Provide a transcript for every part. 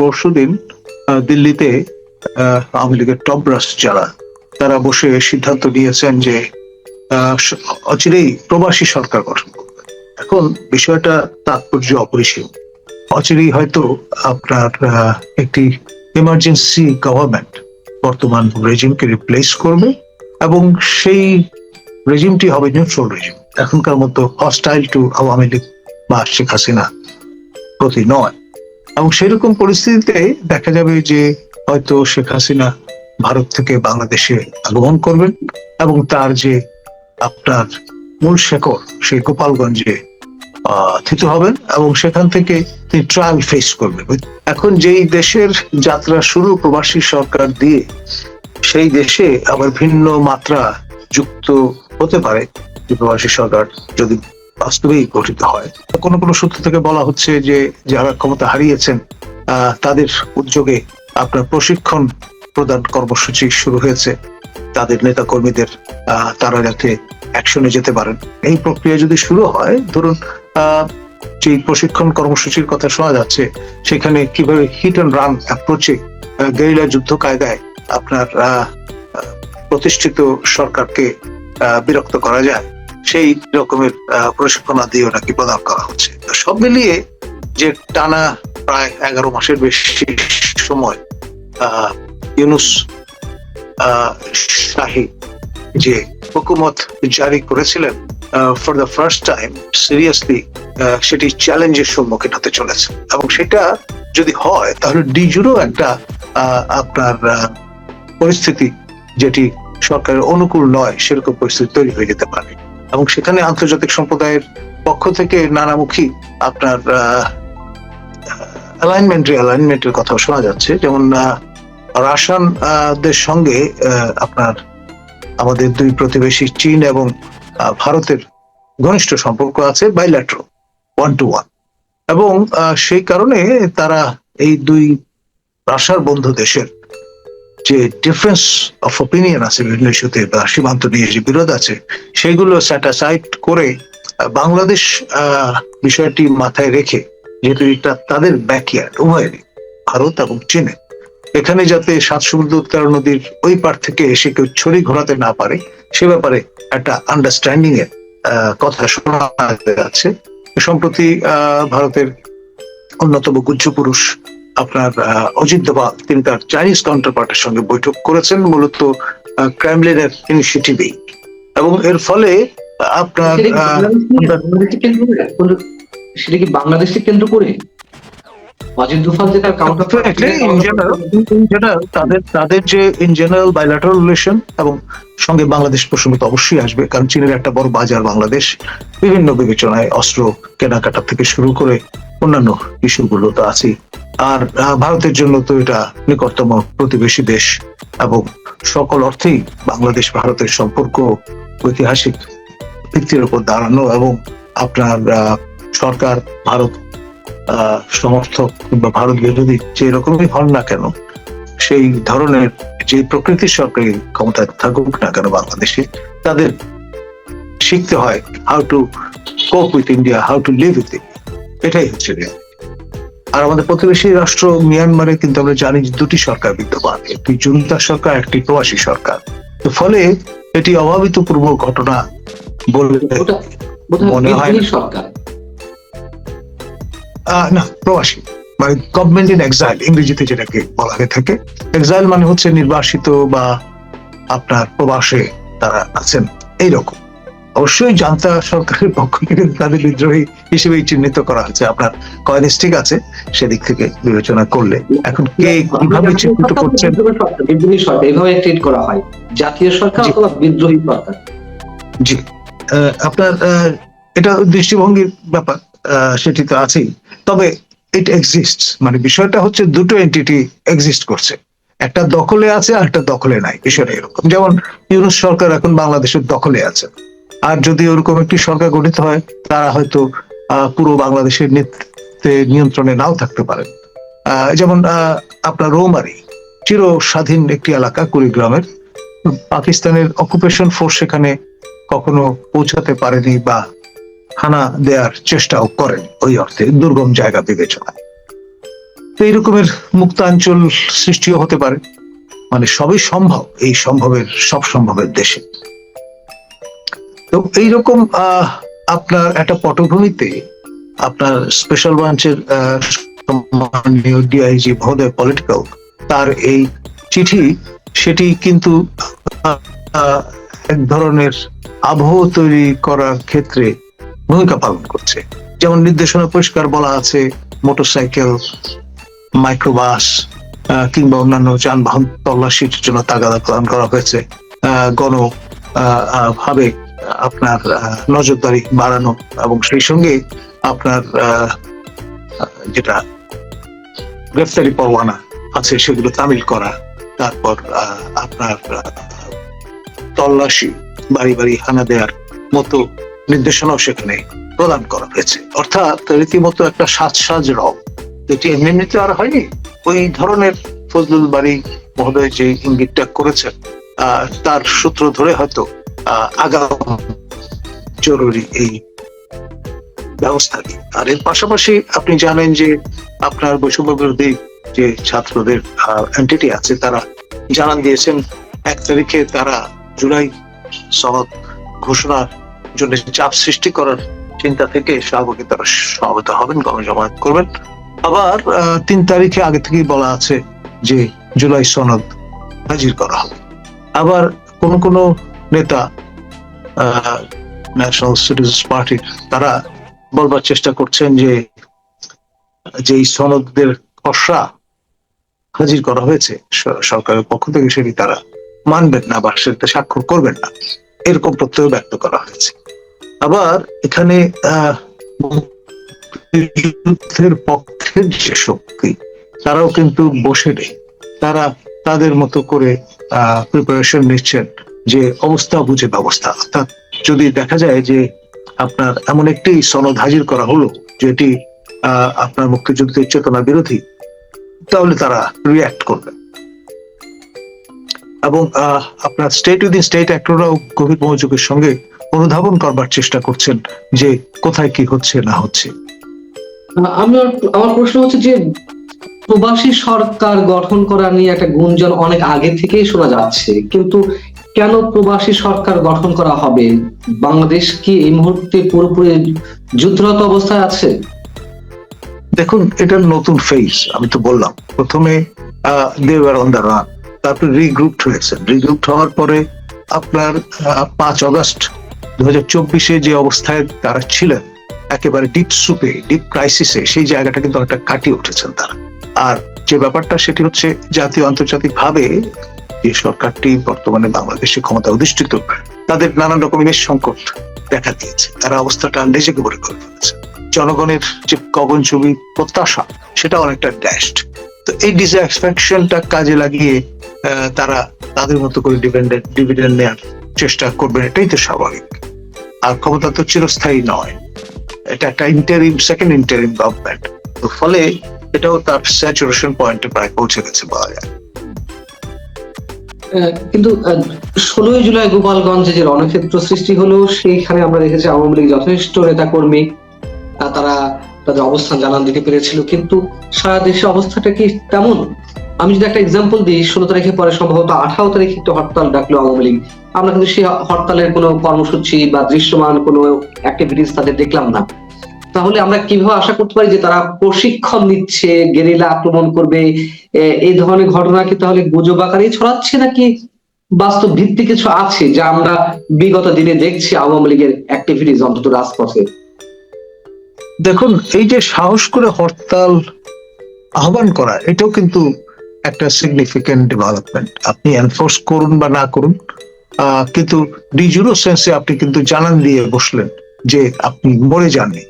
পরশু দিন দিল্লিতে আওয়ামী লীগের টপ ব্রাস যারা, তারা বসে সিদ্ধান্ত নিয়েছেন যে অচিরেই প্রবাসী সরকার গঠন করবে। এখন বিষয়টা তাৎপর্য অপরিসীম। অচিরেই হয়তো আপনার একটি ইমার্জেন্সি গভর্নমেন্ট বর্তমান রেজিমকে রিপ্লেস করবে এবং সেই রেজিমটি হবে নিউট্রাল রেজিম এখনকার মতো হস্টাইল টু আওয়ামী লীগ বা শেখ হাসিনা প্রতি নয়। এবং সেরকম পরিস্থিতিতে দেখা যাবে যে হয়তো শেখ হাসিনা ভারত থেকে বাংলাদেশে আগমন করবেন এবং তার যে আপনার মূল শেকড় সেই গোপালগঞ্জে থিত হবেন এবং সেখান থেকে তিনি ট্রায়াল ফেস করবেন। এখন যেই দেশের যাত্রা শুরু প্রবাসী সরকার দিয়ে, সেই দেশে আবার ভিন্ন মাত্রা যুক্ত হতে পারে প্রবাসী সরকার যদি বাস্তবেই গঠিত হয়। কোনো কোনো সূত্র থেকে বলা হচ্ছে যে যারা ক্ষমতা হারিয়েছেন তাদের উদ্যোগে আপনার প্রশিক্ষণ প্রদান কর্মসূচি শুরু হয়েছে। তাদের নেতা কর্মীদের তারা যাতে অ্যাকশনে যেতে পারেন। এই প্রক্রিয়া যদি শুরু হয়, ধরুন যে প্রশিক্ষণ কর্মসূচির কথা শোনা যাচ্ছে, সেখানে কীভাবে হিট অ্যান্ড রান অ্যাপ্রোচে গেরিলা যুদ্ধ কায়দায় আপনার প্রতিষ্ঠিত সরকারকে বিরক্ত করা যায়। সেই রকমের আহ, প্রশিক্ষণাদিও নাকি প্রদান করা হচ্ছে। তো সব মিলিয়ে যে টানা প্রায় এগারো মাসের বেশি সময় ইউনুস শাহী যে হুকুমত জারি করেছিলেন for the first time seriously সেটি চ্যালেঞ্জের সম্মুখীন হতে চলেছে। এবং সেটা যদি হয় তাহলে ডিজুরও একটা আপনার পরিস্থিতি যেটি সরকারের অনুকূল নয় সেরকম পরিস্থিতি তৈরি হয়ে যেতে পারে। এবং সেখানে আন্তর্জাতিক সম্প্রদায়ের পক্ষ থেকে নানামুখী আপনার অ্যালাইনমেন্ট অ্যালাইনমেন্টের কথাও শোনা যাচ্ছে। যেমন আহ, রাশিয়ান আহ, দের সঙ্গে আপনার আমাদের দুই প্রতিবেশী চীন এবং ভারতের ঘনিষ্ঠ সম্পর্ক আছে বাইল্যাট্রো ওয়ান টু ওয়ান এবং সেই কারণে তারা এই দুই রাশার বন্ধু দেশের যে ডিফারেন্স অফ ওপিনিয়ন আছে বিভিন্ন ইস্যুতে বা সীমান্ত নিয়ে যে বিরোধ আছে, সেগুলো স্যাটাসাইড করে বাংলাদেশ বিষয়টি মাথায় রেখে, যেহেতু এটা তাদের ব্যাকয়ার্ড উভয়েরই, ভারত এবং চীনে এখানে যাতে সাত সমুদ্র উত্তর নদীর ওই পার থেকে এসে কেউ ছড়ি ঘোরাতে না পারে, সে ব্যাপারে একটা আন্ডারস্ট্যান্ডিং এর কথা শোনা যাচ্ছে। সম্প্রতি ভারতের অন্যতম গুজ্জ পুরুষ আপনার অজিত দোভাল তিনি তার চাইনিজ কাউন্টার পার্টের সঙ্গে বৈঠক করেছেন মূলত ক্রাইমলিনের ইনিশিয়েটিভেই এবং এর ফলে আপনার সেটা কি বাংলাদেশকে কেন্দ্র করে? কোন- সেটা কি বাংলাদেশকে কেন্দ্র করে অজিত দুফাল যে তার counter Definitely, in general, in general, তাদের তাদের যে ইন জেনারেল বাইলাটারাল রিলেশন এবং সঙ্গে বাংলাদেশ প্রসঙ্গ তো অবশ্যই আসবে কারণ চীনের একটা বড় বাজার বাংলাদেশ বিভিন্ন বিবেচনায় অস্ত্র কেনাকাটা থেকে শুরু করে অন্যান্য ইস্যুগুলো তো আছেই। আর ভারতের জন্য তো এটা নিকটতম প্রতিবেশী দেশ এবং সকল অর্থেই বাংলাদেশ ভারতের সম্পর্ক ঐতিহাসিক ভিত্তির উপর দাঁড়ানো এবং আপনার সরকার, ভারত সমর্থক কিংবা ভারত বিরোধী যে রকমই হন না কেন, সেই ধরনের যে প্রকৃতির সরকারি ক্ষমতায় থাকুক না কেন বাংলাদেশে, তাদের শিখতে হয় how to cope with India how to live with এটাই হচ্ছে। আর আমাদের প্রতিবেশী রাষ্ট্র মিয়ানমারে কিন্তু আমরা জানি যে দুটি সরকার বিদ্যমান একটি জুনতা সরকার একটি প্রবাসী সরকার। তো ফলে এটি অভাবিতপূর্ব ঘটনা বলে মনে হয় আহ, না প্রবাসী। মানে গভর্নমেন্ট ইন এক্সাইল ইংরেজিতে যেটাকে বলা হয়ে থাকে। এক্সাইল মানে হচ্ছে নির্বাসিত বা আপনার প্রবাসে তারা আছেন। এইরকম। অবশ্যই জান্তা সরকারের পক্ষ থেকে তাদের বিদ্রোহী হিসেবেই চিহ্নিত করা হয়েছে। আপনার কয়েনিস ঠিক আছে সেদিক থেকে বিবেচনা করলে। এখন কে কীভাবে চিহ্নিত করছেন? বিদ্রোহী সরকার, এভাবে ট্রিট করা হয়। জাতীয় সরকার অথবা বিদ্রোহী সরকার। জি। আপনার এটা দৃষ্টিভঙ্গির ব্যাপার আহ, সেটি তো আছেই। তবে ইট এক্সিস্ট মানে বিষয়টা হচ্ছে দুটো এন্টিটি এক্সিস্ট করছে। একটা দখলে আছে আর একটা দখলে নাই বিষয়টা এরকম। যেমন ইউনুস সরকার এখন বাংলাদেশের দখলে আছে। আর যদি ওরকম একটি সরকার গঠিত হয়, তারা হয়তো পুরো বাংলাদেশের নেতৃত্বে নিয়ন্ত্রণে নাও থাকতে পারেন যেমন আপনার রৌমারি চির স্বাধীন একটি এলাকা কুড়িগ্রামের। পাকিস্তানের অকুপেশন ফোর্স সেখানে কখনো পৌঁছাতে পারেনি বা হানা দেওয়ার চেষ্টাও করেন ওই অর্থে, দুর্গম জায়গা বিবেচনায়। তো এই রকমের মুক্তাঞ্চল সৃষ্টিও হতে পারে। মানে সবই সম্ভব, এই সম্ভবের, সব সম্ভবের দেশে। এইরকম আপনার একটা পটভূমিতে আপনার স্পেশাল ব্রাঞ্চের সম্মানীয় ডিআইজি পলিটিক্যাল তার এই চিঠি, সেটি কিন্তু এক ধরনের আবহ তৈরি করার ক্ষেত্রে ভূমিকা পালন করছে। যেমন নির্দেশনা পরিষ্কার বলা আছে মোটরসাইকেল মাইক্রোবাস কিংবা অন্যান্য যানবাহন তল্লাশির জন্য তাগাদা প্রদান করা হয়েছে। গণ ভাবে আপনার নজরদারি বাড়ানো এবং সেই সঙ্গে আপনার যেটা গ্রেফতারি পরোয়ানা আছে সেগুলো তামিল করা, তারপর আপনার তল্লাশি, বাড়ি বাড়ি হানা দেওয়ার মতো নির্দেশনাও সেখানে প্রদান করা হয়েছে। অর্থাৎ রীতিমতো একটা সাজ সাজ রব। যেটি এমনি এমনিতে আর হয়নি। ওই ধরনের ফজলুল বাড়ি মহোদয় যে ইঙ্গিতটা করেছেন তার সূত্র ধরে হয়তো আগাম জরুরি এই ব্যবস্থা নিয়ে। আর এর পাশাপাশি আপনি জানেন যে আপনার বৈষম্য বিরোধী যে ছাত্রদের এন্টিটি আছে, তারা জানান দিয়েছেন এক তারিখে তারা জুলাই সনদ ঘোষণার জন্য চাপ সৃষ্টি করার চিন্তা থেকে স্বাভাবিক তারা সমাবেত হবেন, গণজমায়েত করবেন আবার তিন তারিখে আগে থেকেই বলা আছে যে জুলাই সনদ হাজির করা হবে আবার কোন কোন নেতা ন্যাশনাল সিটিজেন্স পার্টির তারা বলবার চেষ্টা করছেন যে যে সনদদের খসড়া হাজির করা হয়েছে সরকারের পক্ষ থেকে সেটি তারা মানবেন না বা সেটা স্বাক্ষর করবেন না, এরকম প্রত্যয় ব্যক্ত করা হয়েছে। আবার এখানে মুক্তিযুদ্ধের পক্ষের যে শক্তি, তারাও কিন্তু বসে নেই। তারা তাদের মতো করে প্রিপারেশন নিচ্ছেন। যে অবস্থা বুঝে ব্যবস্থা। অর্থাৎ যদি দেখা যায় যে আপনার এমন একটি সনদ হাজির করা হলো, যেটি আপনার মুক্তিযুদ্ধের চেতনা বিরোধী, তাহলে তারা রিয়াক্ট করবে। এবং আপনার স্টেট উইদিন স্টেট অ্যাক্টররাও গভীর মনোযোগের সঙ্গে অনুধাবন করবার চেষ্টা করছেন যে কোথায় কি হচ্ছে, না হচ্ছে। আমি আমার প্রশ্ন হচ্ছে যে প্রবাসী সরকার গঠন করা নিয়ে একটা গুঞ্জন অনেক আগে থেকেই শোনা যাচ্ছে। কিন্তু কেন প্রবাসী সরকার গঠন করা হবে? বাংলাদেশ কি এই মুহূর্তে পুরোপুরি যুদ্ধরত অবস্থায় আছে? দেখুন, এটা নতুন ফেজ আমি তো বললাম। প্রথমে দেওয়ার অন দ্য রান তারপরে রিগ্রুপড হয়েছে। রিগ্রুপড হওয়ার পরে আপনার পাঁচ অগস্ট দু চব্বিশে যে অবস্থায় তারা ছিলেন, একেবারে ডিপ সুপে ডিপ ক্রাইসিসে সেই জায়গাটা কিন্তু অনেকটা কাটিয়ে উঠেছেন তারা। আর যে ব্যাপারটা, সেটি হচ্ছে জাতীয় আন্তর্জাতিক ভাবে যে সরকারটি বর্তমানে বাংলাদেশে ক্ষমতা অধিষ্ঠিত। তাদের নানান রকমের সংকট দেখা দিয়েছে। তারা অবস্থাটা নিজেকে বলে করে ফেলেছে। জনগণের যে গগনচুবি প্রত্যাশা, সেটা অনেকটা ড্যাশড তো এই ডিসঅ্যাটিসফ্যাকশনটা কাজে লাগিয়ে তারা তাদের মতো করে ডিপেন্ডেন্ট ডিভিডেন্ড নেওয়ার চেষ্টা করবেন, এটাই তো স্বাভাবিক। আর ক্ষমতা তো চিরস্থায়ী নয়। এটা একটা ইন্টারিম সেকেন্ড ইন্টারিম গভর্নমেন্ট তো ফলে এটাও তার স্যাচুরেশন পয়েন্টে প্রায় পৌঁছে গেছে বলা যায়। কিন্তু ষোলোই জুলাই গোপালগঞ্জে যে রণক্ষেত্র সৃষ্টি হলো, সেইখানে আমরা দেখেছি আওয়ামী লীগ যথেষ্ট নেতা কর্মী তারা তাদের অবস্থান জানান দিতে পেরেছিল। কিন্তু সারা দেশে অবস্থাটা কি তেমন? আমি যদি একটা এক্সাম্পল দিই, ষোলো তারিখে পরে সম্ভবত আঠারো তারিখে একটা হরতাল ডাকলো আওয়ামী লীগ। আমরা কিন্তু সেই হরতালের কোনো কর্মসূচি বা দৃশ্যমান কোনো অ্যাক্টিভিটিস তাদের দেখলাম না। তাহলে আমরা কীভাবে আশা করতে পারি যে তারা প্রশিক্ষণ নিচ্ছে গেরিলা আক্রমণ করবে এই ধরনের ঘটনা কি তাহলে গুজব আকারেই ছড়াচ্ছে নাকি বাস্তব ভিত্তি কিছু আছে যা আমরা বিগত দিনে দেখছি আওয়ামী লীগের অ্যাক্টিভিটিস অন্তত রাজপথে? দেখুন, এই যে সাহস করে হরতাল আহ্বান করা, এটাও কিন্তু একটা সিগনিফিকেন্ট ডেভেলপমেন্ট আপনি এনফোর্স করুন বা না করুন কিন্তু ডিজুরো সেন্সে আপনি কিন্তু জানান দিয়ে বসলেন যে আপনি মরে যাননি।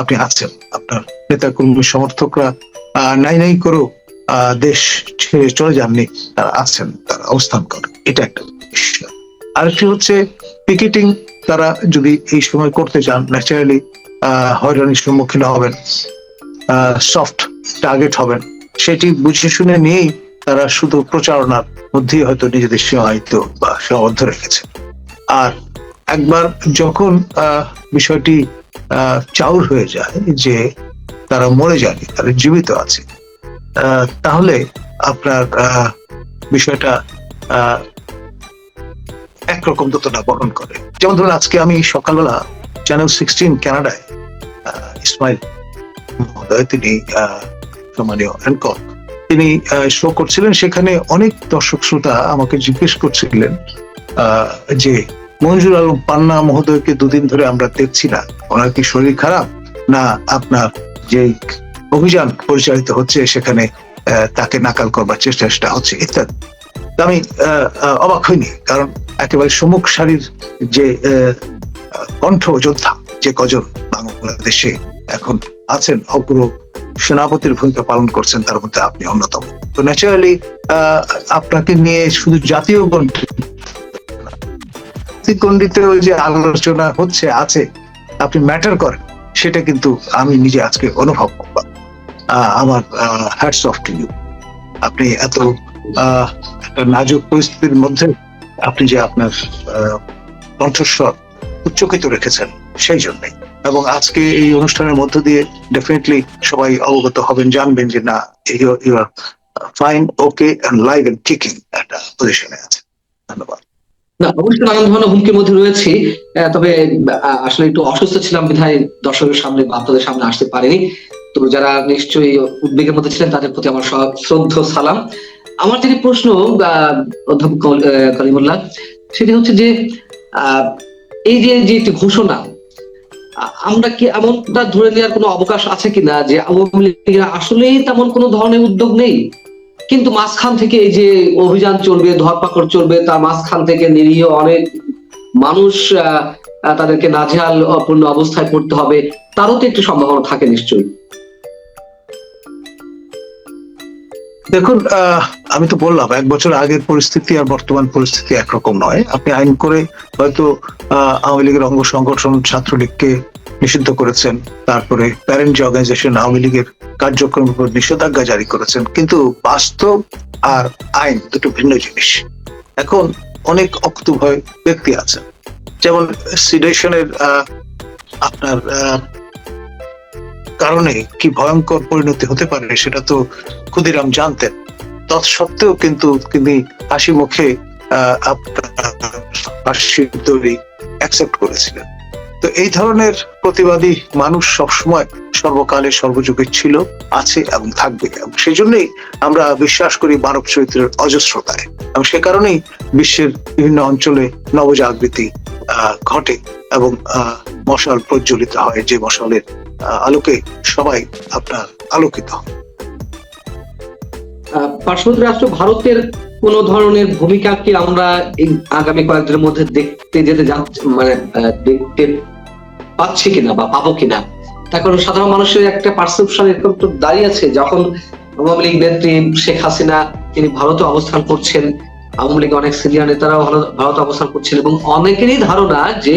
আপনি আছেন। আপনার নেতা কর্মী সমর্থকরা নাই নাই করেও দেশ ছেড়ে চলে যাননি, তারা আছেন, তারা অবস্থান করেন। এটা একটা বিষয়। আরেকটি হচ্ছে পিকেটিং তারা যদি এই সময় করতে চান ন্যাচারালি হয়রানির সম্মুখীন হবেন সফট টার্গেট হবেন। সেটি বুঝে শুনে নিয়েই তারা শুধু প্রচারণার মধ্যেই হয়তো নিজেদের সীমায়িত বা সীমাবদ্ধ রেখেছে। আর একবার যখন বিষয়টি চাউর হয়ে যায় যে তারা মরে যায়নি, তারা জীবিত আছে। তাহলে আপনার বিষয়টা একরকম দোতনা বহন করে। যেমন ধরুন, আজকে আমি সকালবেলা চ্যানেল সিক্সটিন কানাডায় ইসমাইল মহোদয়, তিনি সম্মানীয় তিনি শো করছিলেন। সেখানে অনেক দর্শক শ্রোতা আমাকে জিজ্ঞেস করছিলেন যে মঞ্জুর আলম পান্না মহোদয়কে দুদিন ধরে আমরা দেখছি না। ওনার কি শরীর খারাপ? না, আপনার যে অভিযান পরিচালিত হচ্ছে সেখানে তাকে নাকাল করবার চেষ্টা চেষ্টা হচ্ছে ইত্যাদি। আমি অবাক হইনি, কারণ একেবারে সম্মুখ সারির যে কণ্ঠ যোদ্ধা যে কজন বাংলাদেশে এখন আছেন অগ্র সেনাপতির ভূমিকা পালন করছেন, তার মধ্যে আপনি অন্যতম। তো ন্যাচারালি আপনাকে নিয়ে শুধু জাতীয় গণ্ডিতে গণ্ডিতে ওই যে আলোচনা হচ্ছে, আছে, আপনি ম্যাটার করেন, সেটা কিন্তু আমি নিজে আজকে অনুভব করলাম। আমার হ্যাটস অফ টু ইউ আপনি এত একটা নাজুক পরিস্থিতির মধ্যে আপনি যে আপনার কণ্ঠস্বর উচ্চকিত রেখেছেন, সেই জন্যই। এবং আজকে এই অনুষ্ঠানের মধ্য দিয়ে ডেফিনেটলি সবাই অবগত হবেন, জানবেন যে না you are fine okay live and kicking একটা পজিশনে আছে। ধন্যবাদ। না, অবশ্যই নানান ধরনের হুমকির মধ্যে রয়েছে। তবে আসলে একটু অসুস্থ ছিলাম, বিধায় দর্শকের সামনে বা আপনাদের সামনে আসতে পারিনি। তো যারা নিশ্চয়ই উদ্বেগের মধ্যে ছিলেন, তাদের প্রতি আমার শ্রদ্ধ, সালাম। আমার যেটি প্রশ্ন অধ্যাপক কলিমুল্লাহ, সেটি হচ্ছে যে এই যে যে একটি ঘোষণা, আমরা কি এমনটা ধরে নেওয়ার কোনো অবকাশ আছে কিনা যে আওয়ামী লীগের আসলেই তেমন কোনো ধরনের উদ্যোগ নেই? কিন্তু মাঝখান থেকে এই যে অভিযান চলবে, ধরপাকড় চলবে তার মাঝখান থেকে নিরীহ অনেক মানুষ তাদেরকে নাজেহাল, অপূর্ণ অবস্থায় পড়তে হবে, তারও তো একটি সম্ভাবনা থাকে নিশ্চয়ই। দেখুন আমি তো বললাম, এক বছর আগের পরিস্থিতি আর বর্তমান পরিস্থিতি একরকম নয়। আপনি আইন করে হয়তো আওয়ামী লীগের অঙ্গ সংগঠন ছাত্রলীগকে নিষিদ্ধ করেছেন। তারপরে প্যারেন্ট অর্গানাইজেশন আওয়ামী লীগের কার্যক্রমের উপর নিষেধাজ্ঞা জারি করেছেন। কিন্তু বাস্তব আর আইন দুটো ভিন্ন জিনিস। এখন অনেক অক্তভয় ব্যক্তি আছেন। যেমন সিডেশনের আপনার কারণে কি ভয়ঙ্কর পরিণতি হতে পারে সেটা তো ক্ষুদিরাম জানতেন। তৎসত্ত্বেও কিন্তু তিনি হাসি মুখে আপনার ফাঁসির অ্যাকসেপ্ট করেছিলেন। তো এই ধরনের প্রতিবাদী মানুষ সবসময় সর্বকালে সর্বযুগে ছিল, আছে এবং থাকবে এবং সেই জন্যই আমরা বিশ্বাস করি মানব চরিত্রের অজস্রতায় এবং সে কারণেই বিশ্বের বিভিন্ন অঞ্চলে নবজাগৃতি ঘটে এবং মশাল প্রজ্বলিত হয় যে মশালের আলোকে সবাই আপনার আলোকিত হয়। পার্শ্ববর্তী রাষ্ট্র ভারতের কোন ধরনের ভূমিকা কি আমরা আগামী কয়েকদিনের মধ্যে দেখতে যেতে যাচ্ছি মানে দেখতে পাচ্ছি কিনা বা পাবো কিনা? তার কারণ সাধারণ মানুষের একটা পারসেপশন এরকম তো দাঁড়িয়ে আছে, যখন আওয়ামী লীগ নেত্রী শেখ হাসিনা, তিনি ভারতে অবস্থান করছেন, আওয়ামী লীগের অনেক সিনিয়র নেতারাও ভারতে অবস্থান করছেন এবং অনেকেরই ধারণা যে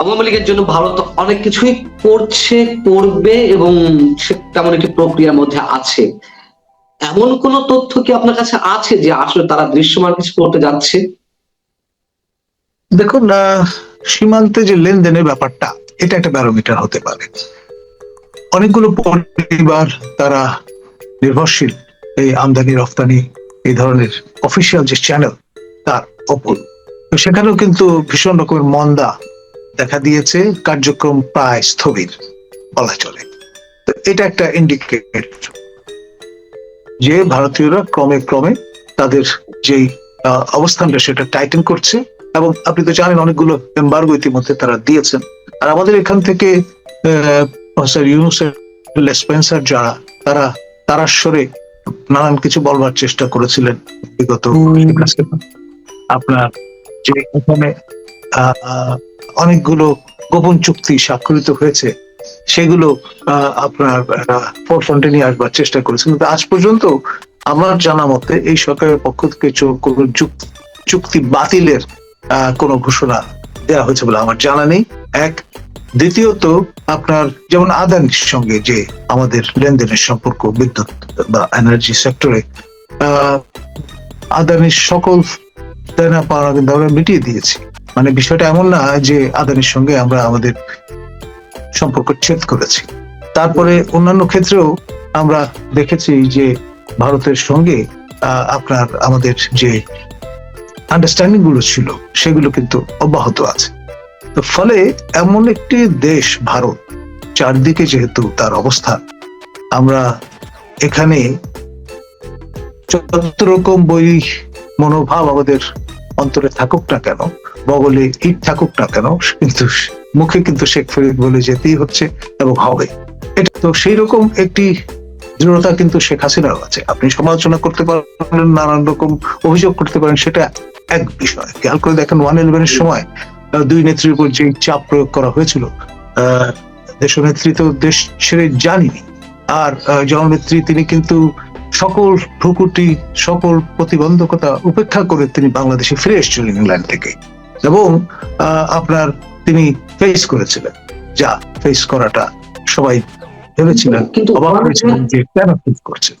আওয়ামী লীগের জন্য ভারত অনেক কিছুই করছে, করবে এবং সে তেমন একটি প্রক্রিয়ার মধ্যে আছে। এমন কোন তথ্য কি আপনার কাছে আছে যে আসলে তারা দৃশ্যমান কিছু করতে যাচ্ছে? দেখুন সীমান্তে যে লেনদেনের ব্যাপারটা, এটা একটা ব্যারোমিটার হতে পারে। অনেকগুলো পরিবার তারা নির্ভরশীল এই আমদানি, রফতানি, এই ধরনের অফিসিয়াল যে চ্যানেল, তার ওপর। সেখানেও কিন্তু ভীষণ রকমের মন্দা দেখা দিয়েছে, কার্যক্রম প্রায় স্থবির বলা চলে। তো এটা একটা ইন্ডিকেটর যে ভারতীয়রা ক্রমে ক্রমে তাদের যেই অবস্থানটা সেটা টাইটেন করছে এবং আপনি তো জানেন অনেকগুলো এম্বার্গো ইতিমধ্যে তারা দিয়েছেন। আর আমাদের এখান থেকে প্রফেসর ইউনুসের লেসপেন্সার যারা তারা তারা স্বরে নানান কিছু বলবার চেষ্টা করেছিলেন বিগত আপনার যে এখানে অনেকগুলো গোপন চুক্তি স্বাক্ষরিত হয়েছে। সেগুলো আপনার ফোরফ্রন্টে নিয়ে আসবার চেষ্টা করেছেন। কিন্তু আজ পর্যন্ত আমার জানা মতে এই সরকারের পক্ষ থেকে চুক্তি বাতিলের কোনো ঘোষণা দেওয়া হয়েছে বলে আমার জানা নেই। এক, দ্বিতীয়ত আপনার যেমন আদানির সঙ্গে যে আমাদের লেনদেনের সম্পর্ক, বিদ্যুৎ বা এনার্জি সেক্টরে আদানির সকল দেনা পাওনা কিন্তু আমরা মিটিয়ে দিয়েছি। মানে বিষয়টা এমন না যে আদানির সঙ্গে আমরা আমাদের সম্পর্ক ছেদ করেছি। তারপরে অন্যান্য ক্ষেত্রেও আমরা দেখেছি যে ভারতের সঙ্গে আপনার আমাদের যে আন্ডারস্ট্যান্ডিংগুলো ছিল, সেগুলো কিন্তু অব্যাহত আছে। তো ফলে এমন একটি দেশ ভারত, চারদিকে যেহেতু তার অবস্থান আমরা এখানে যত রকম বই মনোভাব আমাদের অন্তরে থাকুক না কেন বগলে ইট থাকুক না কেন, কিন্তু মুখে কিন্তু শেখ ফরিদ বলে যেতেই হচ্ছে এবং হবে। এটা তো সেই রকম একটি দৃঢ়তা কিন্তু শেখ হাসিনারও আছে। আপনি সমালোচনা করতে পারেন নানান রকম অভিযোগ করতে পারেন সেটা এক বিষয়। খেয়াল করে দেখেন ওয়ান ইলেভেনের সময় দুই নেত্রীর উপর যে চাপ প্রয়োগ করা হয়েছিল আহ, দেশনেত্রী তো দেশ ছেড়ে জানিনি আর জননেত্রী তিনি কিন্তু সকল ভ্রুকুটি সকল প্রতিবন্ধকতা উপেক্ষা করে তিনি বাংলাদেশে ফিরে এসেছিলেন ইংল্যান্ড থেকে। এবং আপনার তিনি ফেস করেছিলেন। যা ফেস করাটা সবাই ভেবেছিলেন কিন্তু অবাক হয়েছিলেন যে কেন ফেস করছে